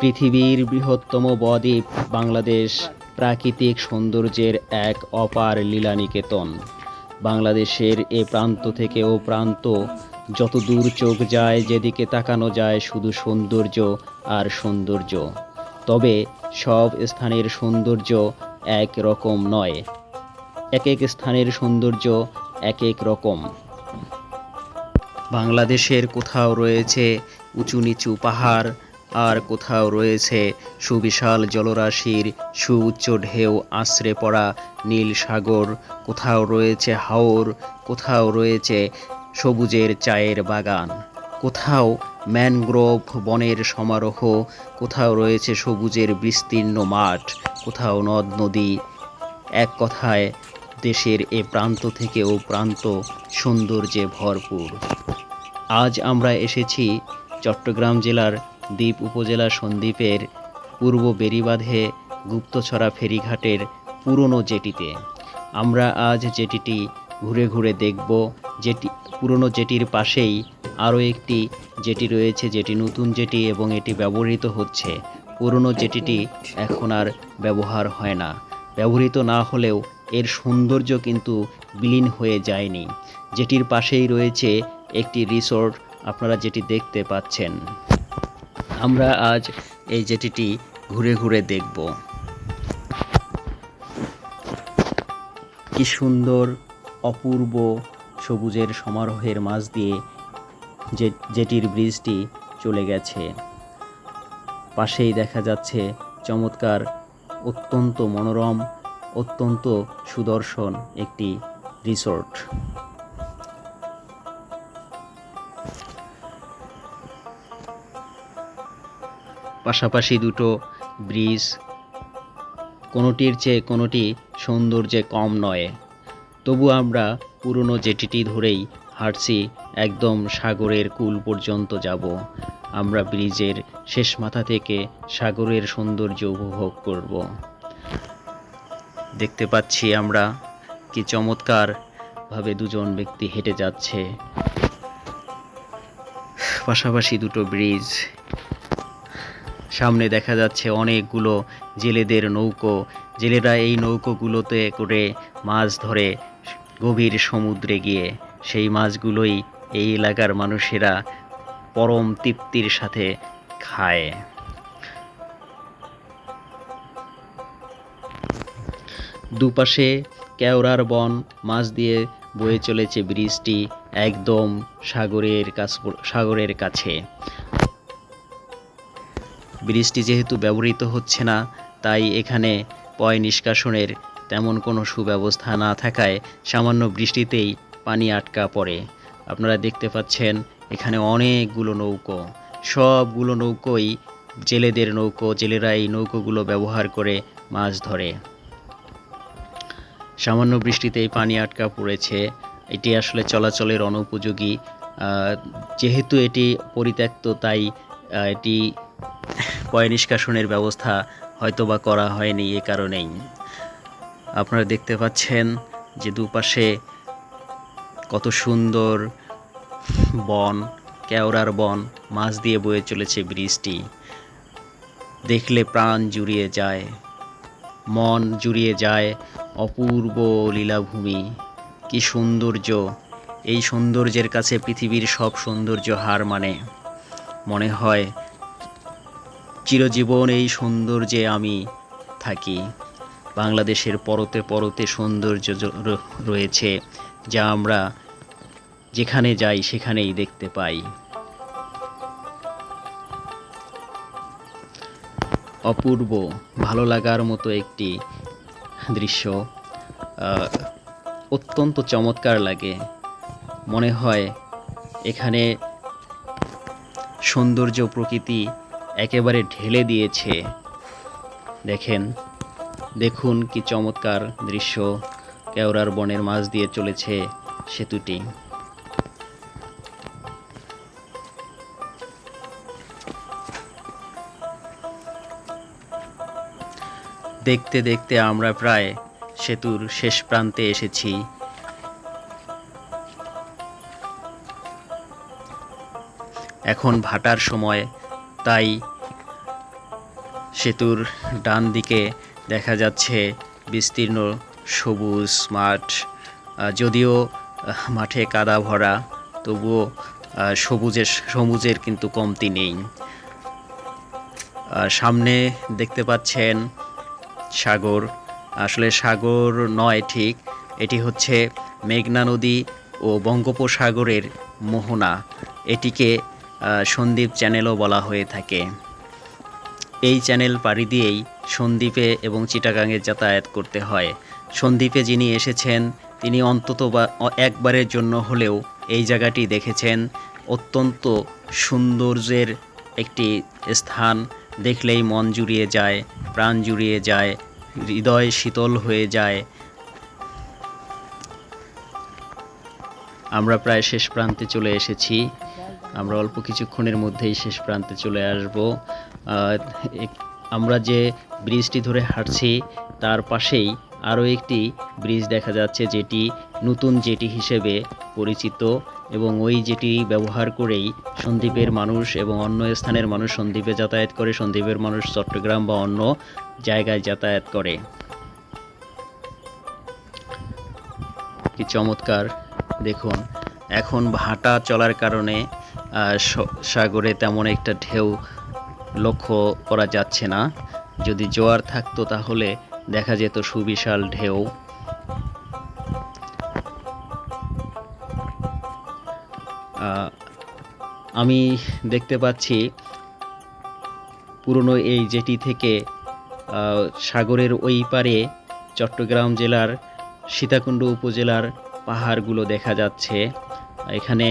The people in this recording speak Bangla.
পৃথিবীর বৃহত্তম বদ্বীপ বাংলাদেশ প্রাকৃতিক সৌন্দর্যের এক অপার লীলানিকেতন। বাংলাদেশের এ প্রান্ত থেকে ও প্রান্ত, যত দূর চোখ যায়, যেদিকে তাকানো যায়, শুধু সৌন্দর্য আর সৌন্দর্য। তবে সব স্থানের সৌন্দর্য এক রকম নয়। এক এক স্থানের সৌন্দর্য এক এক রকম। বাংলাদেশের কোথাও রয়েছে উঁচু নিচু পাহাড় আর কোথাও রয়েছে সুবিশাল জলরাশির সুউচ্চ ঢেউ আশ্রে পড়া নীল সাগর, কোথাও রয়েছে হাওর, কোথাও রয়েছে সবুজের চায়ের বাগান, কোথাও ম্যানগ্রোভ বনের সমারোহ, কোথাও রয়েছে সবুজের বিস্তীর্ণ মাঠ, কোথাও নদ, নদী। এক কথায়, দেশের এ প্রান্ত থেকে ও প্রান্ত সৌন্দর্যে ভরপুর। আজ আমরা এসেছি চট্টগ্রাম জেলার দ্বীপ উপজেলা সন্দ্বীপের পূর্ব বেড়িবাঁধে গুপ্তছড়া ফেরিঘাটের পুরনো জেটিতে। আমরা আজ জেটিটি ঘুরে ঘুরে দেখব। যেটি পুরনো জেটির পাশেই আরও একটি জেটি রয়েছে, যেটি নতুন জেটি এবং এটি ব্যবহৃত হচ্ছে। পুরনো জেটিটি এখন আর ব্যবহার হয় না। ব্যবহৃত না হলেও এর সৌন্দর্য কিন্তু বিলীন হয়ে যায়নি। যেটির পাশেই রয়েছে একটি রিসোর্ট, আপনারা যেটি দেখতে পাচ্ছেন। আমরা আজ এই জেটিটি ঘুরে ঘুরে দেখব। কি সুন্দর, অপূর্ব সবুজের সমারোহের মাঝ দিয়ে যে, জেটির ব্রিজটি চলে গেছে। পাশেই দেখা যাচ্ছে চমৎকার, অত্যন্ত মনোরম, অত্যন্ত সুদর্শন একটি রিসোর্ট। পাশাপাশি দুটো ব্রিজ, কোনোটির চেয়ে কোনোটি সৌন্দর্যে কম নয়। তবু আমরা পুরনো জেটিটি ধরেই হাঁটছি একদম সাগরের কুল পর্যন্ত যাব। আমরা ব্রিজের শেষ মাথা থেকে সাগরের সৌন্দর্য উপভোগ করব। দেখতে পাচ্ছি আমরা কি চমৎকার ভাবে দুজন ব্যক্তি হেঁটে যাচ্ছে। পাশাপাশি দুটো ব্রিজ সামনে দেখা যাচ্ছে অনেকগুলো জেলেদের নৌকো। জেলেরা এই নৌকোগুলোতে করে মাছ ধরে গভীর সমুদ্রে গিয়ে। সেই মাছগুলোই এই এলাকার মানুষেরা পরম তৃপ্তির সাথে খায়। দুপাশে কেওড়ার বন, মাছ দিয়ে বয়ে চলেছে ব্রিজটি একদম সাগরের কাছ সাগরের কাছে। ব্রিজটি যেহেতু ব্যবহৃত হচ্ছে না, তাই এখানে পয় নিষ্কাশনের তেমন কোনো সুব্যবস্থা না থাকায় সামান্য বৃষ্টিতেই পানি আটকা পড়ে। আপনারা দেখতে পাচ্ছেন, এখানে অনেকগুলো নৌকো। সবগুলো নৌকোই জেলেদের নৌকো জেলেরা এই নৌকোগুলো ব্যবহার করে মাছ ধরে। সামান্য বৃষ্টিতেই পানি আটকা পড়েছে। এটি আসলে চলাচলের অনুপযোগী। যেহেতু এটি পরিত্যক্ত, তাই এটি পয় নিষ্কাশনের ব্যবস্থা হয়তোবা করা হয়নি এ কারণেই। আপনারা দেখতে পাচ্ছেন যে দুপাশে কত সুন্দর বন, কেওড়ার বন, মাছ দিয়ে বয়ে চলেছে ব্রিজটি। দেখলে প্রাণ জুড়িয়ে যায়, মন জুড়িয়ে যায় অপূর্ব লীলাভূমি। কি সৌন্দর্য, এই সৌন্দর্যের কাছে পৃথিবীর সব সৌন্দর্য হার মানে। মনে হয় চিরজীবন এই সৌন্দর্যে আমি থাকি। বাংলাদেশের পরতে পরতে সৌন্দর্য রয়েছে, যা আমরা যেখানে যাই সেখানেই দেখতে পাই। অপূর্ব, ভালো লাগার মতো একটি দৃশ্য অত্যন্ত চমৎকার লাগে। মনে হয় এখানে সৌন্দর্য প্রকৃতি একেবারে ঢেলে দিয়েছে। দেখেন, দেখুন কি চমৎকার দৃশ্য কেওড়ার বনের মাঝ দিয়ে চলেছে সেতুটি। দেখতে দেখতে আমরা প্রায় সেতুর শেষ প্রান্তে এসেছি। এখন ভাটার সময়। তাই সেতুর ডান দিকে দেখা যাচ্ছে বিস্তীর্ণ, সবুজ মাঠ। যদিও মাঠে কাদা ভরা, তবুও সবুজের সবুজের কিন্তু কমতি নেই। সামনে দেখতে পাচ্ছেন সাগর। আসলে সাগর নয় ঠিক, এটি হচ্ছে মেঘনা নদী ও বঙ্গোপসাগরের মোহনা। এটিকে সন্দ্বীপ চ্যানেলও বলা হয়ে থাকে। এই চ্যানেল পাড়ি দিয়েই সন্দ্বীপে এবং চিটাগাঙে যাতায়াত করতে হয়। সন্দ্বীপে যিনি এসেছেন, তিনি অন্তত বা একবারের জন্য হলেও এই জায়গাটি দেখেছেন। অত্যন্ত সৌন্দর্যের একটি স্থান। দেখলেই মন জুড়িয়ে যায়, প্রাণ জুড়িয়ে যায়, হৃদয় শীতল হয়ে যায়। আমরা প্রায় শেষ প্রান্তে চলে এসেছি। আমরা অল্প কিছুক্ষণের মধ্যেই শেষ প্রান্তে চলে আসব। আমরা যে ব্রিজটি ধরে হাঁটছি, তার পাশেই আরও একটি ব্রিজ দেখা যাচ্ছে, যেটি নতুন জেটি হিসেবে পরিচিত এবং ওই জেটি ব্যবহার করেই সন্দ্বীপের মানুষ এবং অন্য স্থানের মানুষ সন্দ্বীপে যাতায়াত করে, সন্দ্বীপের মানুষ চট্টগ্রাম বা অন্য জায়গায় যাতায়াত করে। কি চমৎকার, দেখুন, এখন ভাটা চলার কারণে সাগরে তেমন একটা ঢেউ লক্ষ্য করা যাচ্ছে না। যদি জোয়ার থাকতো তাহলে দেখা যেত সুবিশাল ঢেউ। আমি দেখতে পাচ্ছি পুরনো এই জেটি থেকে সাগরের ওই পারে চট্টগ্রাম জেলার সীতাকুণ্ড উপজেলার পাহাড়গুলো দেখা যাচ্ছে। এখানে